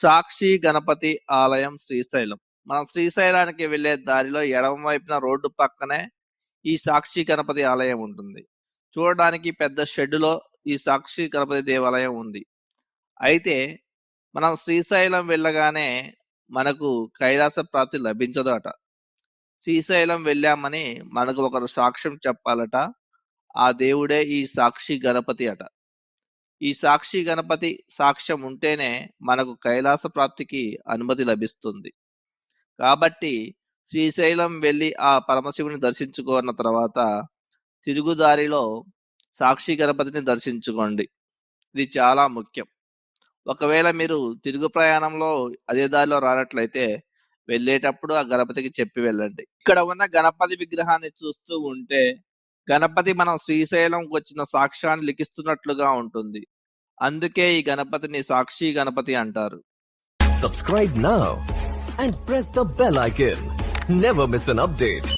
సాక్షి గణపతి ఆలయం శ్రీశైలం. మనం శ్రీశైలానికి వెళ్ళే దారిలో ఎడమ వైపున రోడ్డు పక్కనే ఈ సాక్షి గణపతి ఆలయం ఉంటుంది. చూడడానికి పెద్ద షెడ్డులో ఈ సాక్షి గణపతి దేవాలయం ఉంది. అయితే మనం శ్రీశైలం వెళ్ళగానే మనకు కైలాస ప్రాప్తి లభించదు అట శ్రీశైలం వెళ్ళామని మనకు ఒకరు సాక్ష్యం చెప్పాలట. ఆ దేవుడే ఈ సాక్షి గణపతి అట. ఈ సాక్షి గణపతి సాక్ష్యం ఉంటేనే మనకు కైలాస ప్రాప్తికి అనుమతి లభిస్తుంది. కాబట్టి శ్రీశైలం వెళ్ళి ఆ పరమశివుని దర్శించుకున్న తర్వాత తిరుగుదారిలో సాక్షి గణపతిని దర్శించుకోండి. ఇది చాలా ముఖ్యం. ఒకవేళ మీరు తిరుగు ప్రయాణంలో అదే దారిలో రానట్లయితే వెళ్ళేటప్పుడు ఆ గణపతికి చెప్పి వెళ్ళండి. ఇక్కడ ఉన్న గణపతి విగ్రహాన్ని చూస్తూ ఉంటే గణపతి మనం శ్రీశైలంకి వచ్చిన సాక్ష్యాన్ని లిఖిస్తున్నట్లుగా ఉంటుంది. అందుకే ఈ గణపతిని సాక్షి గణపతి అంటారు. Subscribe now and press the bell icon never miss an update